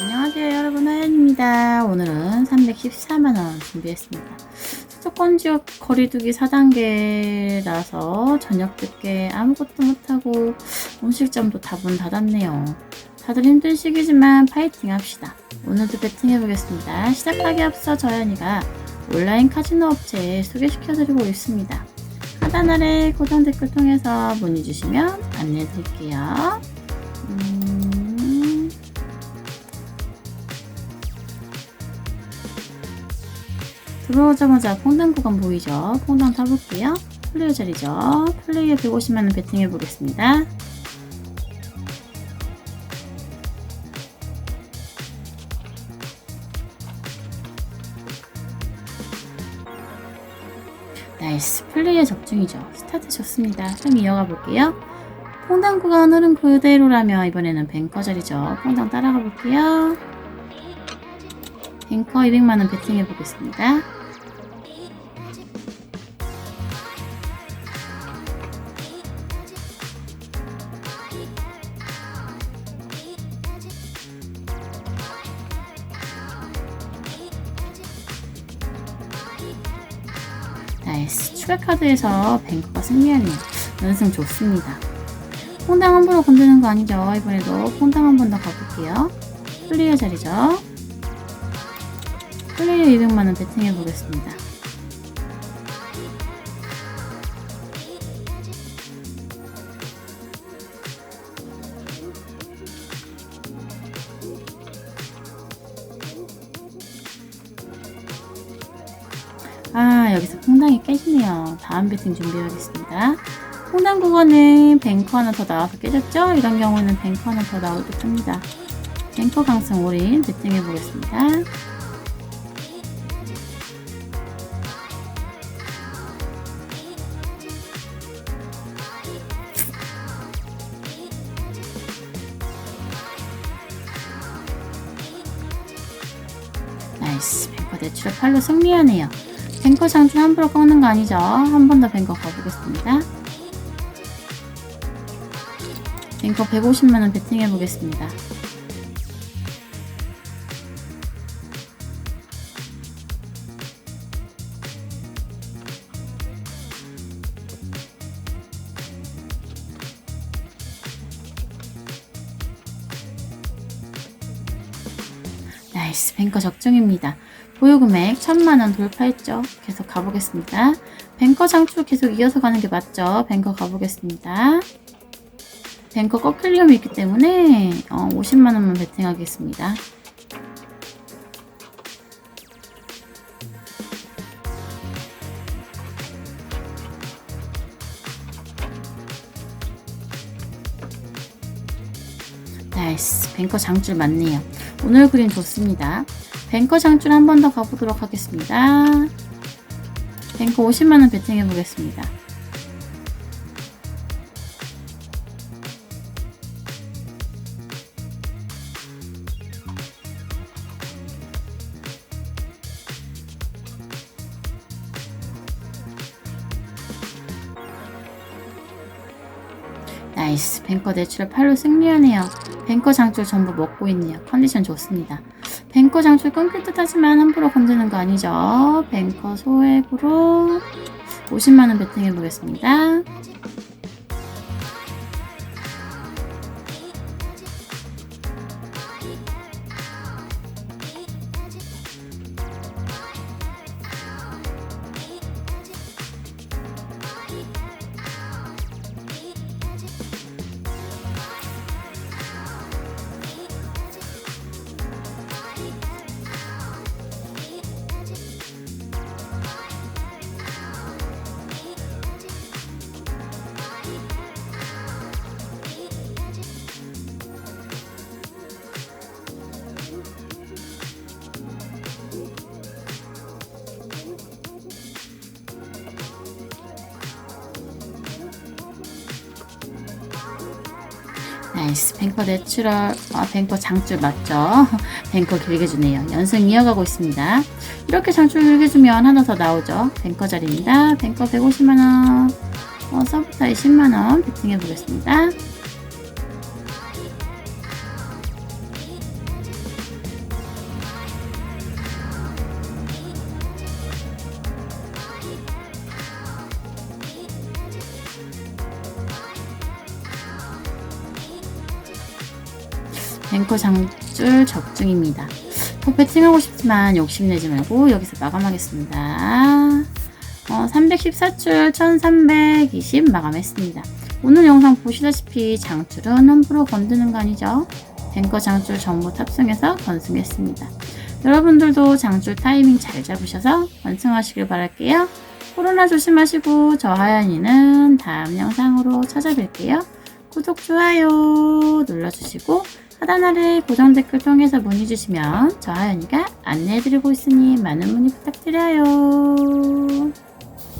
안녕하세요 여러분 하연입니다. 오늘은 314만원 준비했습니다. 수도권 지역 거리두기 4단계라서 저녁 늦게 아무것도 못하고 음식점도 다 문 닫았네요. 다들 힘든 시기지만 파이팅 합시다. 오늘도 배팅해보겠습니다. 시작하기 앞서 저연이가 온라인 카지노 업체 소개시켜드리고 있습니다. 하단 아래 고정 댓글 통해서 문의 주시면 안내 드릴게요. 음... 들어오자마자 퐁당 구간 보이죠? 퐁당 타볼게요. 플레이어 자리죠? 플레이어 150만원 배팅해 보겠습니다. 나이스 플레이어 적중이죠. 스타트 좋습니다. 좀 이어가 볼게요. 퐁당 구간 흐름 그대로라며 이번에는 뱅커 자리죠. 퐁당 따라가 볼게요. 뱅커 200만원 배팅해 보겠습니다. 나이스 추가 카드에서 뱅커가 승리하네요. 연승 좋습니다. 퐁당 한 번로 건드는 거 아니죠? 이번에도 퐁당 한 번 더 가볼게요. 플레이어 자리죠? 플레이어 200만원 배팅해 보겠습니다. 아 여기서 퐁당이 깨지네요. 다음 배팅 준비하겠습니다. 퐁당 구간은 뱅커 하나 더 나와서 깨졌죠? 이런 경우는 뱅커 하나 더 나올 듯 합니다. 뱅커 강성 올인 배팅해 보겠습니다. 나이스 뱅커 대출의 팔로 승리하네요. 뱅커 장줄 함부로 꺾는 거 아니죠? 한 번 더 뱅커 가보겠습니다. 뱅커 150만원 배팅해 보겠습니다. 나이스 뱅커 적중입니다. 보유금액 1000만원 돌파했죠. 계속 가보겠습니다. 뱅커 장출 계속 이어서 가는 게 맞죠. 뱅커 가보겠습니다. 뱅커 꺾일 위험이 있기 때문에 어, 50만원만 베팅하겠습니다. 나이스 뱅커 장줄 맞네요. 오늘 그림 좋습니다. 뱅커 장줄 한 번 더 가보도록 하겠습니다. 뱅커 50만원 배팅해 보겠습니다. 나이스 뱅커 내추럴 8로 승리하네요. 뱅커 장줄 전부 먹고 있네요. 컨디션 좋습니다. 뱅커 장출 끊길 듯 하지만 함부로 건드는 거 아니죠. 뱅커 소액으로 50만원 베팅해 보겠습니다. 나이스 뱅커 내추럴 아 뱅커 장줄 맞죠? 뱅커 길게 주네요. 연승 이어가고 있습니다. 이렇게 장줄 길게 주면 하나 더 나오죠. 뱅커 자리입니다. 뱅커 150만원 어, 서브타이 10만원 베팅해 보겠습니다. 뱅커 장줄 적중입니다. 더 배팅하고 싶지만 욕심내지 말고 여기서 마감하겠습니다. 어, 314줄 1320 마감했습니다. 오늘 영상 보시다시피 장줄은 함부로 건드는 거 아니죠? 뱅커 장줄 전부 탑승해서 건승했습니다. 여러분들도 장줄 타이밍 잘 잡으셔서 건승하시길 바랄게요. 코로나 조심하시고 저 하연이는 다음 영상으로 찾아뵐게요. 구독, 좋아요 눌러주시고 하단 아래 고정 댓글 통해서 문의 주시면 저 하연이가 안내해드리고 있으니 많은 문의 부탁드려요.